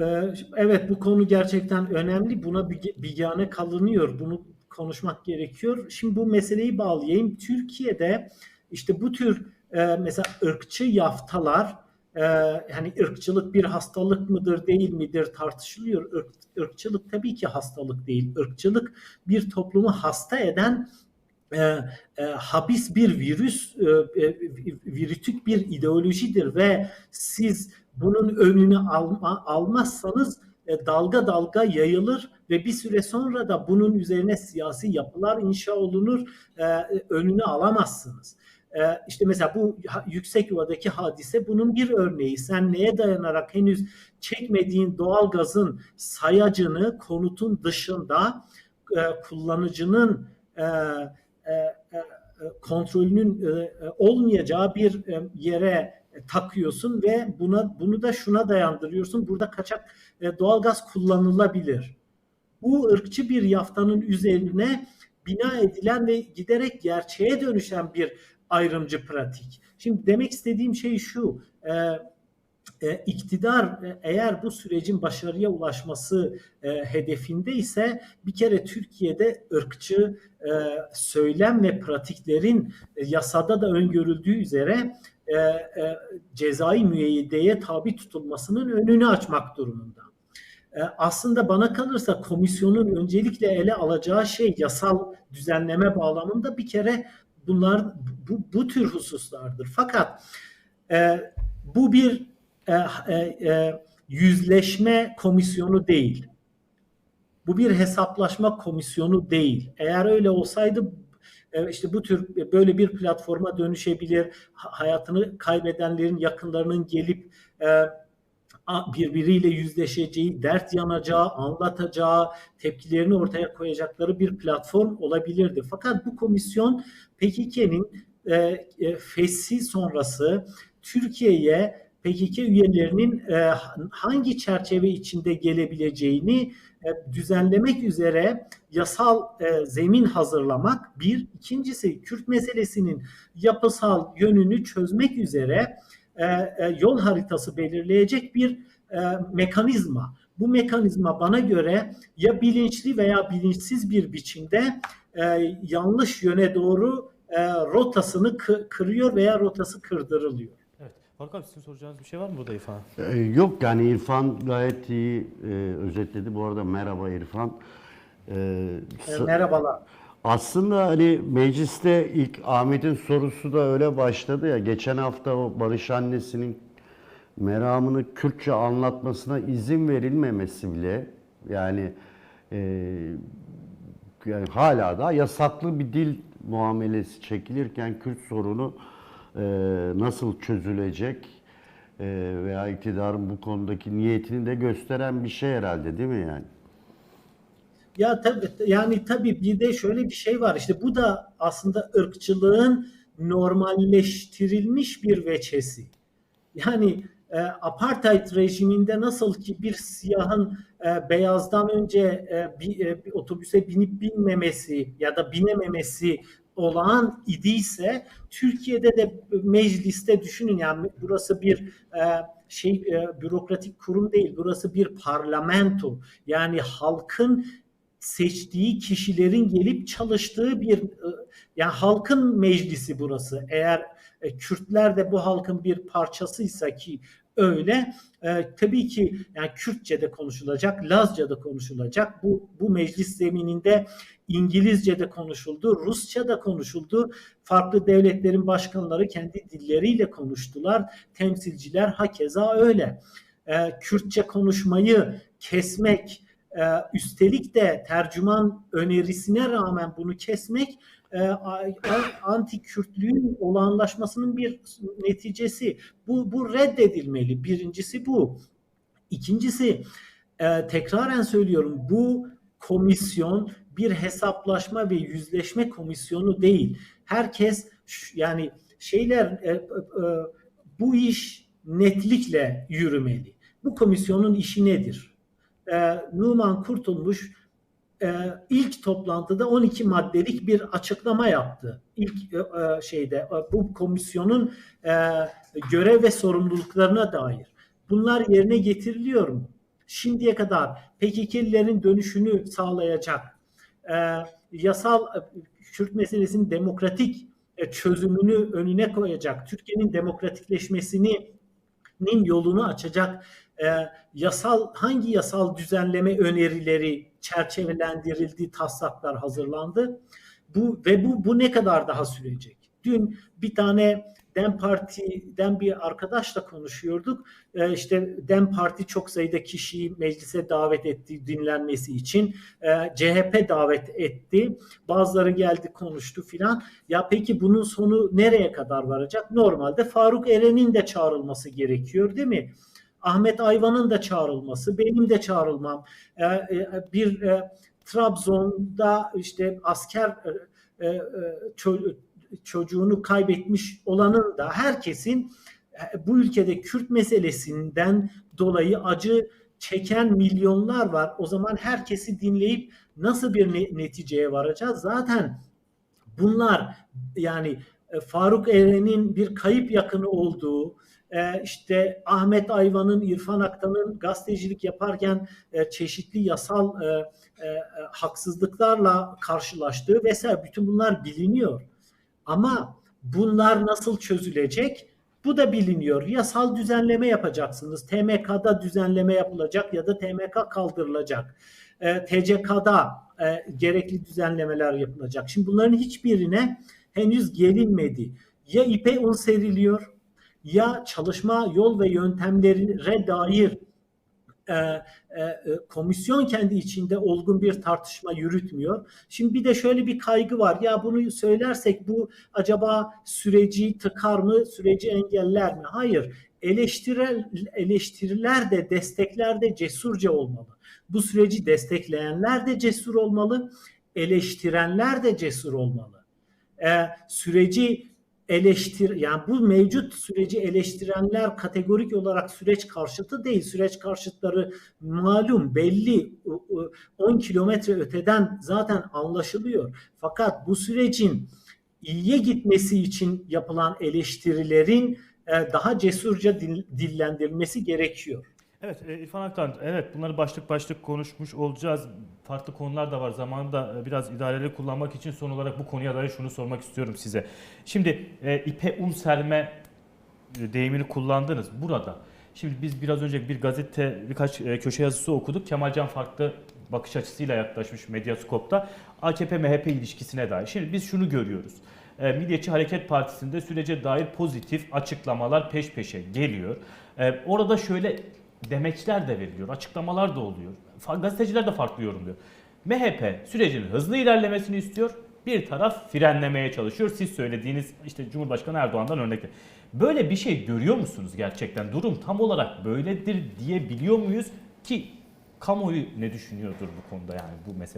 Ee, Evet bu konu gerçekten önemli. Buna bigane kalınıyor. Bunu konuşmak gerekiyor. Şimdi bu meseleyi bağlayayım. Türkiye'de işte bu tür e, mesela ırkçı yaftalar e, hani ırkçılık bir hastalık mıdır değil midir tartışılıyor. Irk, ırkçılık tabii ki hastalık değil. Irkçılık bir toplumu hasta eden e, e, habis bir virüs, e, e, virütük bir ideolojidir ve siz bunun önünü alma, almazsanız e, dalga dalga yayılır ve bir süre sonra da bunun üzerine siyasi yapılar inşa olunur, e, önünü alamazsınız. E, işte mesela bu yüksek yuvadaki hadise bunun bir örneği. Sen neye dayanarak henüz çekmediğin doğal gazın sayacını konutun dışında e, kullanıcının e, e, e, kontrolünün e, olmayacağı bir e, yere takıyorsun ve buna bunu da şuna dayandırıyorsun. Burada kaçak e, doğalgaz kullanılabilir. Bu ırkçı bir yaftanın üzerine bina edilen ve giderek gerçeğe dönüşen bir ayrımcı pratik. Şimdi demek istediğim şey şu. E, e, iktidar e, eğer bu sürecin başarıya ulaşması e, hedefinde ise bir kere Türkiye'de ırkçı e, söylem ve pratiklerin e, yasada da öngörüldüğü üzere e, e, cezai müeyyideye tabi tutulmasının önünü açmak durumunda. E, aslında bana kalırsa komisyonun öncelikle ele alacağı şey yasal düzenleme bağlamında bir kere bunlar bu, bu tür hususlardır. Fakat e, bu bir e, e, e, yüzleşme komisyonu değil. Bu bir hesaplaşma komisyonu değil. Eğer öyle olsaydı işte bu tür e, böyle bir platforma dönüşebilir. Hayatını kaybedenlerin yakınlarının gelip e, birbiriyle yüzleşeceği, dert yanacağı, anlatacağı, tepkilerini ortaya koyacakları bir platform olabilirdi. Fakat bu komisyon PKK'nin e, feshi sonrası Türkiye'ye PKK üyelerinin e, hangi çerçeve içinde gelebileceğini e, düzenlemek üzere yasal e, zemin hazırlamak bir. ikincisi Kürt meselesinin yapısal yönünü çözmek üzere yol haritası belirleyecek bir mekanizma. Bu mekanizma bana göre ya bilinçli veya bilinçsiz bir biçimde yanlış yöne doğru rotasını kırıyor veya rotası kırdırılıyor. Faruk abi sizin soracağınız bir şey var mı burada İrfan? Ee, yok yani İrfan gayet iyi e, özetledi. Bu arada merhaba İrfan. Ee, e, merhabalar. Aslında hani mecliste ilk Ahmet'in sorusu da öyle başladı ya. Geçen hafta o Barış annesinin meramını Kürtçe anlatmasına izin verilmemesi bile yani, e, yani hala da yasaklı bir dil muamelesi çekilirken Kürt sorunu e, nasıl çözülecek e, veya iktidarın bu konudaki niyetini de gösteren bir şey herhalde değil mi yani? Ya tabii yani tabii bir de şöyle bir şey var işte bu da aslında ırkçılığın normalleştirilmiş bir veçesi. Yani e, apartheid rejiminde nasıl ki bir siyahın e, beyazdan önce e, bir, e, bir otobüse binip binmemesi ya da binememesi olağan idiyse Türkiye'de de mecliste düşünün yani burası bir e, şey e, bürokratik kurum değil burası bir parlamento yani halkın seçtiği kişilerin gelip çalıştığı bir e, yani halkın meclisi burası. Eğer e, Kürtler de bu halkın bir parçasıysa ki öyle e, tabii ki yani Kürtçe'de konuşulacak, Lazca'da konuşulacak. Bu bu meclis zemininde İngilizce'de konuşuldu, Rusça'da konuşuldu. Farklı devletlerin başkanları kendi dilleriyle konuştular. Temsilciler hakeza öyle. E, Kürtçe konuşmayı kesmek, e, üstelik de tercüman önerisine rağmen bunu kesmek e, anti-Kürtlüğün olağanlaşmasının bir neticesi. Bu, bu reddedilmeli. Birincisi bu. İkincisi e, tekraren söylüyorum bu komisyon bir hesaplaşma ve yüzleşme komisyonu değil. Herkes yani şeyler e, e, bu iş netlikle yürümeli. Bu komisyonun işi nedir? E, Numan Kurtulmuş e, ilk toplantıda 12 maddelik bir açıklama yaptı. İlk e, e, şeyde e, bu komisyonun e, görev ve sorumluluklarına dair. Bunlar yerine getiriliyor mu? şimdiye kadar PKK'lilerin dönüşünü sağlayacak e, yasal e, Kürt meselesinin demokratik çözümünü önüne koyacak, Türkiye'nin demokratikleşmesini nin yolunu açacak e, yasal hangi yasal düzenleme önerileri çerçevelendirildi, taslaklar hazırlandı. Bu ve bu bu ne kadar daha sürecek? Dün bir tane Dem Parti'den bir arkadaşla konuşuyorduk. E, işte Dem Parti çok sayıda kişiyi meclise davet etti dinlenmesi için. E, CHP davet etti. Bazıları geldi konuştu filan. Ya peki bunun sonu nereye kadar varacak? Normalde Faruk Eren'in de çağrılması gerekiyor değil mi? Ahmet Ayvan'ın da çağrılması, benim de çağrılmam. Ee, e, bir e, Trabzon'da işte asker e, e, ço- çocuğunu kaybetmiş olanın da herkesin e, bu ülkede Kürt meselesinden dolayı acı çeken milyonlar var. O zaman herkesi dinleyip nasıl bir ne- neticeye varacağız? Zaten bunlar yani e, Faruk Eren'in bir kayıp yakını olduğu, e, işte Ahmet Ayvan'ın, İrfan Aktan'ın gazetecilik yaparken e, çeşitli yasal e, e, haksızlıklarla karşılaştığı vesaire bütün bunlar biliniyor. Ama bunlar nasıl çözülecek? Bu da biliniyor. Yasal düzenleme yapacaksınız. TMK'da düzenleme yapılacak ya da TMK kaldırılacak. E, TCK'da e, gerekli düzenlemeler yapılacak. Şimdi bunların hiçbirine henüz gelinmedi. Ya ipe un seriliyor ya çalışma yol ve yöntemlerine dair e, e, e, komisyon kendi içinde olgun bir tartışma yürütmüyor. Şimdi bir de şöyle bir kaygı var. Ya bunu söylersek bu acaba süreci tıkar mı, süreci engeller mi? Hayır. Eleştirel, eleştiriler de destekler de cesurca olmalı. Bu süreci destekleyenler de cesur olmalı, eleştirenler de cesur olmalı. E, süreci eleştir yani bu mevcut süreci eleştirenler kategorik olarak süreç karşıtı değil. Süreç karşıtları malum belli 10 kilometre öteden zaten anlaşılıyor. Fakat bu sürecin iyiye gitmesi için yapılan eleştirilerin e, daha cesurca dillendirilmesi gerekiyor. Evet e, İrfan Aktan, evet bunları başlık başlık konuşmuş olacağız. Farklı konular da var. Zamanında e, biraz idareli kullanmak için son olarak bu konuya dair şunu sormak istiyorum size. Şimdi e, ipe un serme e, deyimini kullandınız burada. Şimdi biz biraz önce bir gazete birkaç e, köşe yazısı okuduk. Kemalcan farklı bakış açısıyla yaklaşmış Medyaskop'ta AKP-MHP ilişkisine dair. Şimdi biz şunu görüyoruz. E, Milliyetçi Hareket Partisi'nde sürece dair pozitif açıklamalar peş peşe geliyor. E, orada şöyle demeçler de veriliyor, açıklamalar da oluyor. Gazeteciler de farklı yorumluyor. MHP sürecin hızlı ilerlemesini istiyor. Bir taraf frenlemeye çalışıyor. Siz söylediğiniz işte Cumhurbaşkanı Erdoğan'dan örnekler. Böyle bir şey görüyor musunuz gerçekten? Durum tam olarak böyledir diyebiliyor muyuz ki kamuoyu ne düşünüyordur bu konuda yani bu mesele?